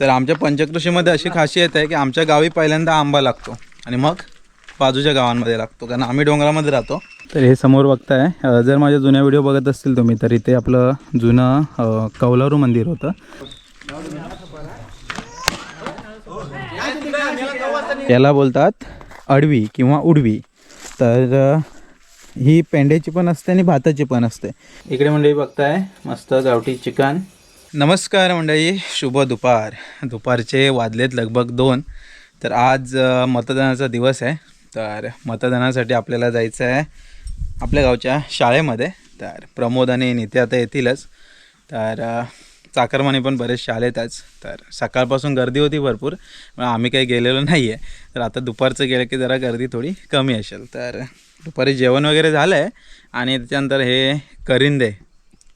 तर आमच्या पंचकृषीमध्ये अशी खासियत आहे की आमच्या गावी पहिल्यांदा आंबा लागतो. आणि मग बाजूच्या गावांमध्ये लागतो. कारण आम्ही डोंगरामध्ये राहतो. तर हे समोर बघताय. जर माझ्या जुन्या व्हिडिओ बघत असतील तुम्ही तर इथे आपलं जुनं कौलारू मंदिर होतं. याला बोलतात अडवी किंवा उडवी. तर ही पेंड्याची पण असते आणि भाताची पण असते. इकडे मंडळी बघताय मस्त गावठी चिकन. नमस्कार मंडळी शुभ दुपार. दुपारचे वाजलेत लगभग दोन. तर आज मतदानाचा दिवस आहे. तर मतदानासाठी आपल्याला जायचं आहे आपल्या गावच्या शाळेमध्ये. तर प्रमोद आणि नेते आता येतीलच. तर चाकरमाने पण बरेच आलेत आज. तर सकाळपासून गर्दी होती भरपूर. पण आम्ही काही गेलेलो नाही आहे तर आता दुपारचं गेलं की जरा गर्दी थोडी कमी असेल. तर दुपारी जेवण वगैरे झालं आहे आणि त्याच्यानंतर हे करिंदे.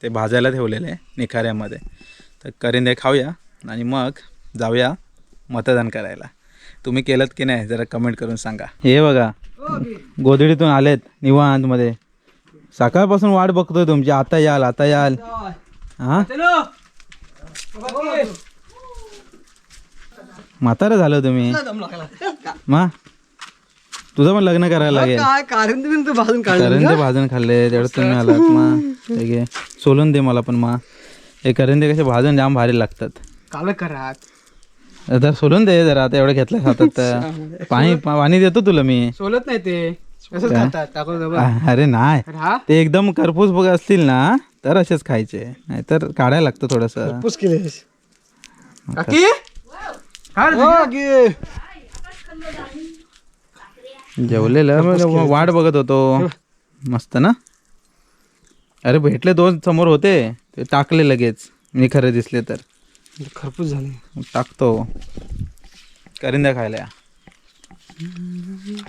ते भाजायला ठेवलेले आहे निखाऱ्यामध्ये. तर करिंदे खाऊया आणि मग जाऊया मतदान करायला. तुम्ही केलं की नाही जरा कमेंट करून सांगा. हे बघा गोधडीतून आलेत निवांतमध्ये. सकाळपासून वाट बघतोय तुमची. आता याल आता याल. हा? म्हातारं झालं तुम्ही. मा? तुझं पण लग्न करायला लागेल. काय? कारण तुम्ही तू भाजून काढ करंदे भाजून खाल्ले तेवढं तुम्ही आलात मा. हे घे. सोलून दे मला पण मा. हे करंदे कसे भाजून जाम भारी लागतात. काल करा तर सोलून दे जरा आता एवढं घेतलं तर. पाणी पाणी देतो तुला मी. सोलत नाही ते. खातात. अरे नाही. हा? ते एकदम करपूस बघ असतील ना तर असेच खायचे. नाहीतर काढायला लागतं थोडस. काकी? तुझी? जेवलेलं. वाट बघत होतो. मस्त ना? अरे भेटले दोन समोर होते. ते टाकले लगेच. मी खरं दिसले तर. खरपूस झाले. टाकतो. करिंदा खायला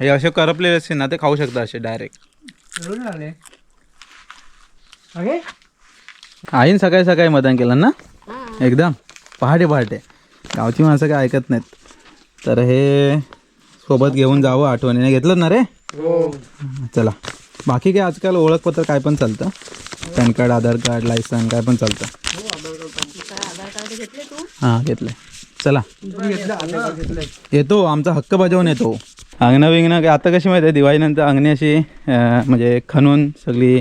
हे असे करपलेले असतील ना ते खाऊ शकता असे डायरेक्ट आईन सकाळी सकाळी मतदान केलं ना? एकदम. पहाटे पहाटे. गावची माणसं काय ऐकत नाहीत. तर हे सोबत घेऊन जावं आठवणीने. घेतलं ना रे? हो. चला. बाकी काय आजकाल ओळखपत्र काय पण चालतं? PAN card Aadhaar card license काय पण चालतं. हां घेतलंय. चला. घेतलं घेतलंय येतो आमचा हक्क बजावून येतो. अंगणं बिंगणं आता कशी माहिती आहे दिवाळीनंतर अंगणी अशी म्हणजे खणून सगळी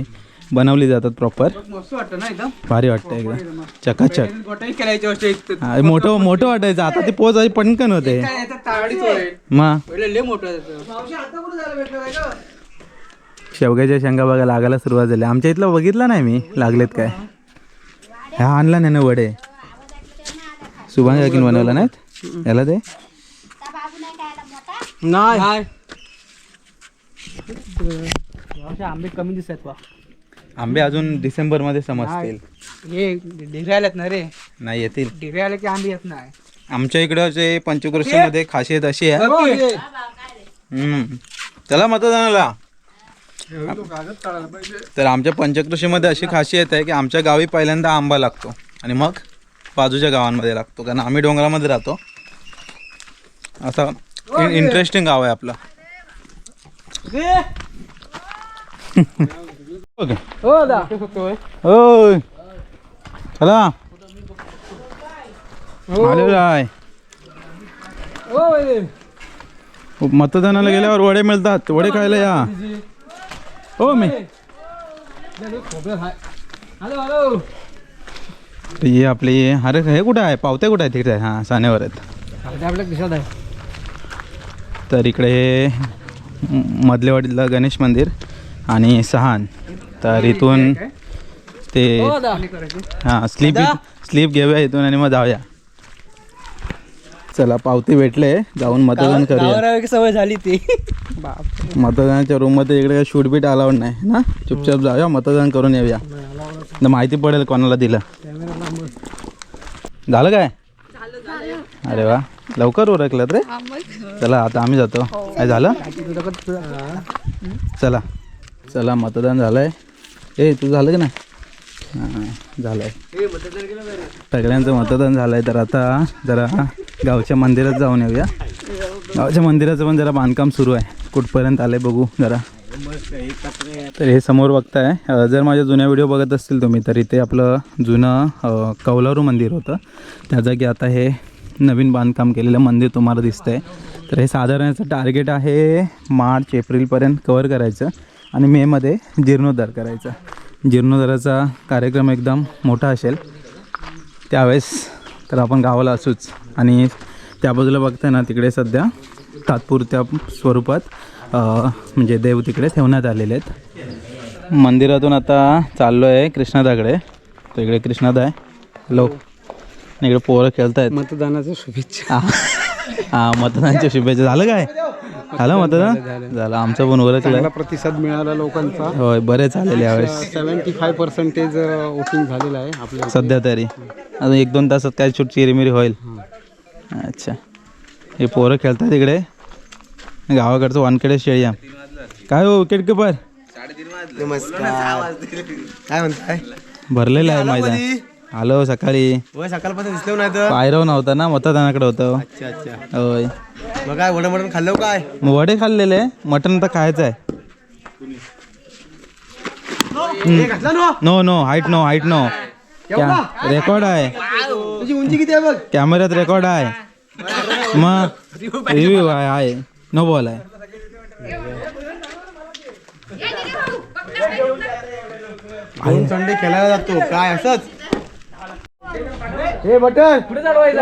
बनवली जातात प्रॉपर मस्त वाटतं ना एकदम? भारी वाटतं एकदम. चकाचक. गोटाई गोष्ट हा, मोठं मोठं वाटायचं. आता ते पोच पटकन होते. काय पहिले लय मोठं? शेवग्याच्या शेंगा बघा लागायला सुरुवात झाली. आमच्या इथलं बघितलं नाही मी. लागलेत काय? ह्या आणला नाही ना वडे. सुभाष काकीन बनवलं नाहीत? याला ते नाही. आंबे कमी दिसत बा. आंबे अजून डिसेंबरमध्ये समजतील हे आलेत ना रे. नाही येतील. आले की आंबे येत नाही. आमच्या इकडं जे पंचकृषीमध्ये खासियत अशी आहे. हम्म. चला मतदानाला. तर आमच्या पंचकृषीमध्ये अशी खासियत आहे की आमच्या गावी पहिल्यांदा आंबा लागतो. आणि मग बाजूच्या गावांमध्ये लागतो. कारण आम्ही डोंगरामध्ये राहतो. असं इंटरेस्टिंग गाव आहे आपलं. हो दा. ओय चला. आलेलो आहे हो. मतदानाला गेल्यावर वडे मिळतात. वडे खायला या. हो मी. खोबरं हाय. Hello hello. ही आपली अरे हे कुठं आहे? पावत्या कुठं आहे तिकडे? हां साण्यावर आहेत. अर्ध्या आपल्या दिसत आहे. तर इकडे म- मधलेवाडीतलं गणेश मंदिर आणि सहान. तर इथून ते हो हां स्लीप स्लीप घेऊया इथून आणि मग जाऊया. चला पावती भेटले. जाऊन मतदान करूया. सवय झाली ती. मतदानाच्या रूममध्ये इकडे शूट बीट अलाउड नाही ना? चुपचाप जाऊया मतदान करून येऊया. न माहिती पडेल कोणाला दिलं. झालं काय? अरे वा. लवकर उरकलं रे? चला आता आम्ही जातो. काय झालं? चला. चला मतदान झालंय. ए तू झालं की नाही? झालं झालंय. सगळ्यांचं मतदान झालंय तर आता जरा गावच्या मंदिरात जाऊन येऊया. गावच्या मंदिराचं पण जरा बांधकाम सुरू आहे. कुठपर्यंत आलंय बघू जरा. तर हे समोर बघताय. जर माझ्या जुन्या व्हिडिओ बघत असतील तुम्ही तर इथे आपलं जुनं कौलारू मंदिर होतं. त्या जागी आता हे नवीन बांधकाम केलेलं मंदिर तुम्हाला दिसतंय. तर हे साधारण टार्गेट आहे मार्च एप्रिलपर्यंत कवर करायचं. आणि मेमध्ये जीर्णोद्धार करायचा. जीर्णोद्धाराचा कार्यक्रम एकदम मोठा असेल. त्यावेळेस तर आपण गावाला असूच आणि त्या बाजूला बघताय ना तिकडे सध्या तात्पुरत्या स्वरूपात म्हणजे देव तिकडे ठेवण्यात आलेले आहेत. मंदिरातून आता चाललो आहे कृष्णादाकडे. तर इकडे कृष्णादा आहे. आणि इकडे पोरं खेळत आहेत मतदानाच्या शुभेच्छा. हां मतदानच्या शुभेच्छा. झालं काय? झालं मतदान झालं आमचं पण ओळखलं चांगला प्रतिसाद मिळाला लोकांचा. होय बरेच आलेले यावेळेस. सेव्हन्टी फाय पर्सेंटेज वोटिंग झालेलं आहे आपल्या सध्या तरी. अजून एक दोन तासात काय छोटी चिरीमिरी होईल. अच्छा. हे पोरं खेळतात इकडे. गावाकडचं वानखेडे स्टेडियम. काय हो विकेट किपर काय म्हणताय? भरलेलं आहे मैदान. आलो सकाळी. सकाळपासून दिसलो नाही तर. पायरव नव्हता ना मतदानाकडे होतं. अच्छा अच्छा. होय. मग काय वडा मटण खाल्लं काय? मग वडे खाल्लेले. मटण तर खायचं आहे. ना? No no height no height no. Record आहे. तुझी उंची किती आहे बघ? कॅमेऱ्यात रेकॉर्ड आहे. मग रिव्ह्यू आहे आहे. नो बॉल आहे. दोन संडे खेळायला जातो. काय असंच? हे बटन. कुठे चालवायचं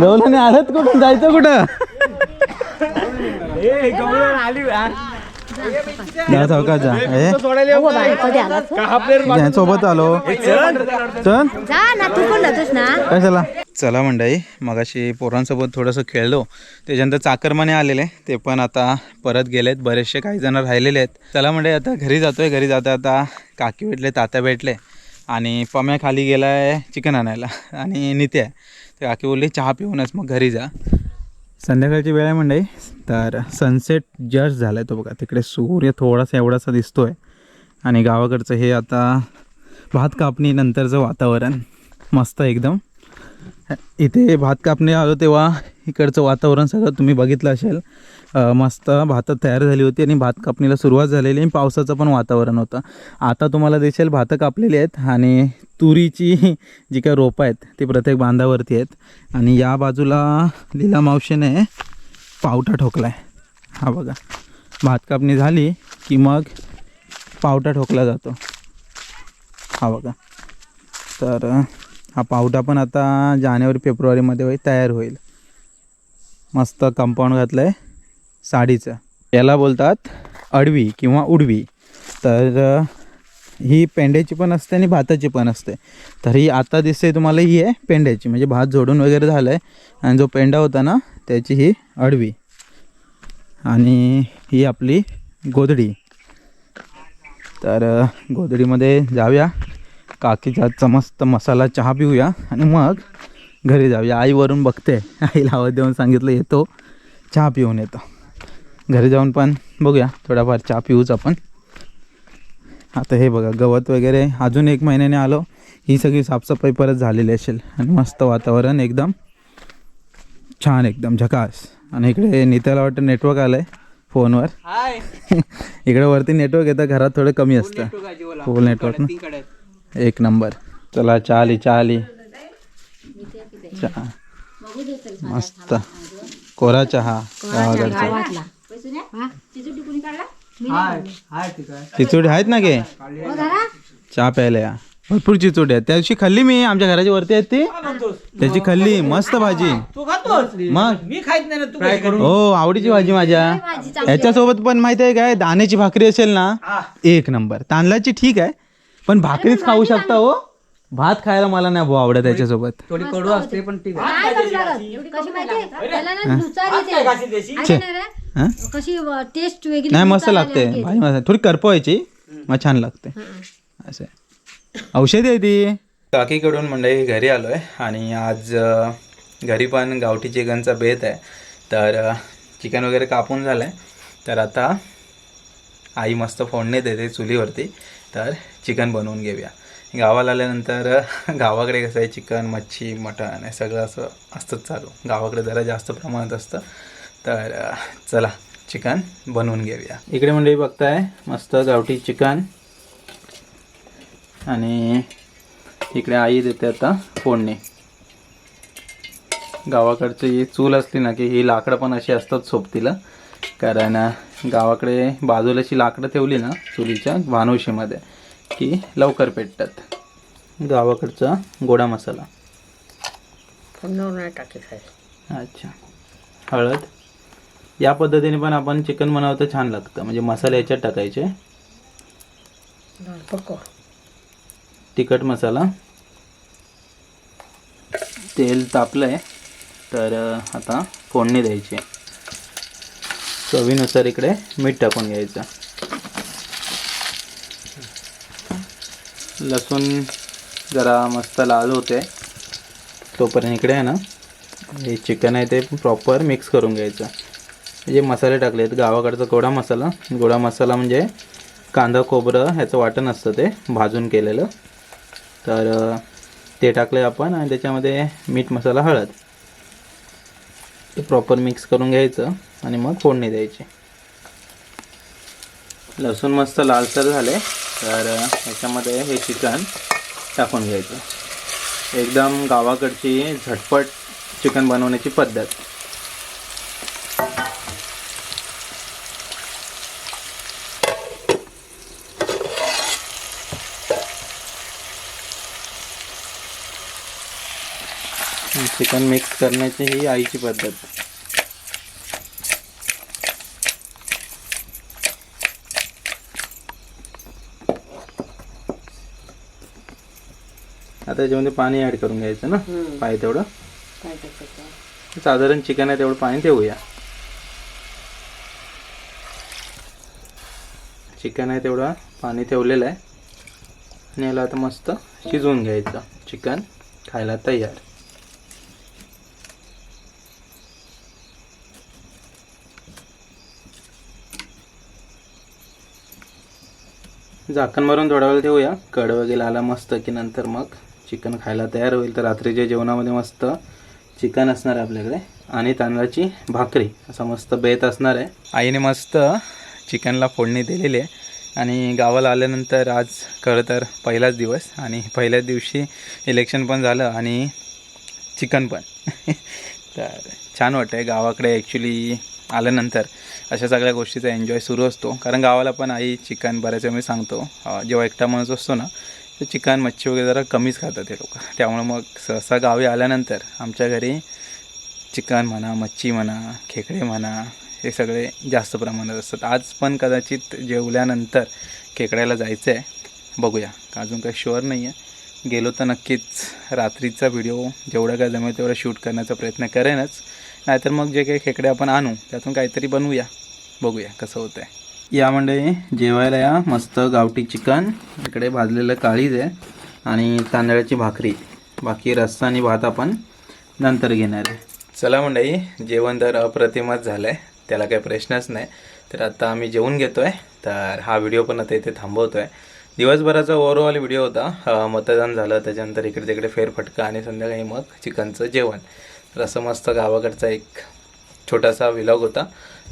गवलाने आलत कुठं? जायचं कुठं? जा चौकात जा. ए, या सोबत आलो. चल. जा ना तू पण जातोस ना. कशाला? चला मंडळी मगाशी पोरांसोबत थोडंसं खेळलो. त्याच्यानंतर चाकरमाने आलेले. ते पण आता परत गेलेत. बरेचसे काही जण राहिलेले आहेत. चला मंडळी आता घरी जातोय. घरी जाता आता काकी भेटले तात्या भेटले. आणि पम्या खाली गेला आहे चिकन आणायला. आणि नित्या आहे. तर काकी बोलली चहा पिऊनच मग घरी जा. संध्याकाळची वेळ आहे म्हणजे तर सनसेट जस्ट झाला आहे तो बघा. तिकडे सूर्य थोडासा एवढासा दिसतो आहे आणि गावाकडचं हे आता भात कापणी नंतरचं वातावरण. मस्त एकदम. इथे भात कापणे आलो तेव्हा इकडचं वातावरण सगळं तुम्ही बघितलं असेल. मस्त भात तयार झाली होती आणि भात कापणीला सुरुवात झालेली आणि पावसाचं पण वातावरण होतं. आता तुम्हाला दिसेल भातं कापलेली आहेत आणि तुरीची जी काही रोपं आहेत ती प्रत्येक बांधावरती आहेत. आणि या बाजूला लीला मावशीने पावटा ठोकला आहे हा बघा भात कापणी झाली की मग पावटा ठोकला जातो. हा बघा तर हा पावटा पण आता जानेवारी फेब्रुवारीमध्ये तयार होईल. मस्त कंपाऊंड घातलं आहे साडीचं. याला बोलतात अडवी किंवा उडवी. तर ही पेंड्याची पण असते आणि भाताची पण असते. तर ही आता दिसते तुम्हाला ही आहे पेंड्याची म्हणजे भात जोडून वगैरे झालं आहे आणि जो पेंडा होता ना त्याची ही अडवी. आणि ही आपली गोधडी. तर गोधडीमध्ये जाऊया. काकीचा आजचा मस्त मसाला चहा पिऊया आणि मग घरी जाऊया. आईवरून बघते. आईला आवाज देऊन सांगितलं येतो चहा पिऊन येतो. घरी जाऊन पण बघूया. थोडाफार चहा पिऊच आपण. आता हे बघा गवत वगैरे अजून एक महिन्याने आलो. ही सगळी साफसफाई परत झालेली असेल. आणि मस्त वातावरण एकदम छान एकदम झकास. आणि इकडे नित्याला वाटतं नेटवर्क आलं आहे फोनवर इकडे वरती नेटवर्क येतं घरात थोडं कमी असतं. फुल नेटवर्क ना? एक नंबर. चला चहा. आली चहा. आली चहा मस्त कोरा चहा गावाकडचा चिचोडी आहेत ना गे? चहा प्यायला या. भरपूर चिचोडी आहेत. त्या दिवशी खाल्ली मी. आमच्या घराच्या वरती आहेत ती. त्याची खाल्ली. मस्त भाजी. मग? मी खायत नाही ना तू काय करू हो आवडीची भाजी माझ्या याच्यासोबत पण माहिती आहे काय? दाण्याची भाकरी असेल ना एक नंबर. तांदळाची ठीक आहे. पण भाकरीच खाऊ शकता हो. भात खायला मला नाही भाऊ आवडत त्याच्यासोबत थोडी कडू असते पण ठीक आहे नाही लागत. कशी माहितीये? त्याला ना दुचारी ते. आहे ना रे? हा? कशी टेस्ट वेगळी नाही मस्त दुचारी लागते. वेगळी. भाजी मस्त. थोडी करपवायची मग छान लागते. असं आहे. औषधी आहे ती. काकीकडून मंडळी घरी आलो आहे आणि आज अ, घरी पण गावठी चिकनचा बेत आहे. तर चिकन वगैरे कापून झालं आहे तर आता आई मस्त फोडणी देते चुलीवरती. तर चिकन बनवून घेऊया. गावाला आल्यानंतर गावाकडे कसं आहे चिकन मच्छी मटण हे सगळं असं असतंच चालू. गावाकडे जरा जास्त प्रमाणात असतं. तर चला चिकन बनवून घेऊया. इकडे मंडळी बघताय मस्त गावठी चिकन. आणि इकडे आई देते आता फोडणी. गावाकडची ही चूल असली ना की ही लाकडं पण अशी असतात सोबतीला. कारण गावाकडे बाजूलाची लाकडं ठेवली ना चुलीच्या भानवशीमध्ये की लवकर पेटतात. गावाकडचा गोडा मसाला. नाही अच्छा. हळद. या पद्धतीने पण आपण चिकन बनवतं छान लागतं. म्हणजे मसाले याच्यात टाकायचे. तिखट मसाला. तेल तापलं आहे तर आता फोडणी द्यायची. चवीनुसार इकडे मीठ टाकून घ्यायचं. लसूण जरा मस्त लाल होते. तोपर्यंत इकडे आहे ना हे चिकन आहे ते प्रॉपर मिक्स करून घ्यायचं. जे मसाले टाकले आहेत गावाकडचा गोडा मसाला गोडा मसाला म्हणजे कांदा खोबरं ह्याचं वाटण असतं ते भाजून केलेलं. तर ते टाकले आपण आणि त्याच्यामध्ये मीठ मसाला हळद. ते प्रॉपर मिक्स करून घ्यायचं आणि मग फोडणी द्यायची. लसूण मस्त लालसर झाले. तर ह्याच्यामध्ये हे चिकन टाकून घ्यायचं. एकदम गावाकडची झटपट चिकन बनवण्याची पद्धत. चिकन मिक्स करण्याची ही आईची पद्धत. आता याच्यामध्ये पाणी ॲड करून घ्यायचं ना? पाहिजे तेवढं. साधारण चिकन आहे तेवढं पाणी ठेवूया. चिकन आहे तेवढं पाणी ठेवलेलं आहे. आणि याला आता मस्त शिजवून घ्यायचं चिकन. खायला तयार. झाकण मारून थोडा वेळ ठेवूया. कड वगैरे आला मस्त की नंतर मग. चिकन खायला तयार होईल. तर रात्रीच्या जेवणामध्ये मस्त चिकन असणार आहे आपल्याकडे. आणि तांदळाची भाकरी. असा मस्त बेत असणार आहे. आईने मस्त चिकनला फोडणी दिलेली आहे. आणि गावाला आल्यानंतर आज खरं तर पहिलाच दिवस. आणि पहिल्याच दिवशी इलेक्शन पण झालं आणि चिकन पण. तर छान वाटतं आहे गावाकडे ॲक्च्युली आल्यानंतर अशा सगळ्या गोष्टीचा एन्जॉय सुरू असतो. कारण गावाला पण आई चिकन बऱ्याच वेळ मी सांगतो. जेव्हा एकटा माणूस असतो ना तर चिकन मच्छी वगैरे जरा कमीच खातात ते लोक. त्यामुळे मग सहसा गावी आल्यानंतर आमच्या घरी चिकन म्हणा मच्छी म्हणा खेकडे म्हणा हे सगळे जास्त प्रमाणात असतात. आज पण कदाचित जेवल्यानंतर खेकड्याला जायचं आहे बघूया. अजून काही शुअर नाही आहे गेलो तर नक्कीच रात्रीचा व्हिडिओ जेवढं काय जमेल तेवढं शूट करण्याचा प्रयत्न करेनच. नाहीतर मग जे काही खेकडे आपण आणू त्यातून काहीतरी बनवूया. बघूया कसं होतं आहे या मंडळी जेवायला या. मस्त गावठी चिकन. इकडे भाजलेलं काळीज आहे आणि तांदळाची भाकरी. बाकी रस्सा आणि भात आपण नंतर घेणार आहे. चला मंडळी जेवण तर अप्रतिमच झालं आहे त्याला काही प्रश्नच नाही. तर आता आम्ही जेवून घेतो आहे तर हा व्हिडिओ पण आता इथे थांबवतो आहे दिवसभराचा ओव्हरऑल व्हिडिओ होता. मतदान झालं. त्याच्यानंतर इकडे तिकडे फेरफटका आणि संध्याकाळी मग चिकनचं जेवण. तर असं मस्त गावाकडचा एक छोटासा विलॉग होता.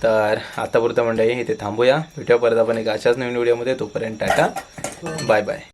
तर आतापुरतं मंडळी इथे थांबूया. भेटूया परत आपण एक अशाच नवीन व्हिडिओमध्ये. तोपर्यंत टाटा. Bye bye.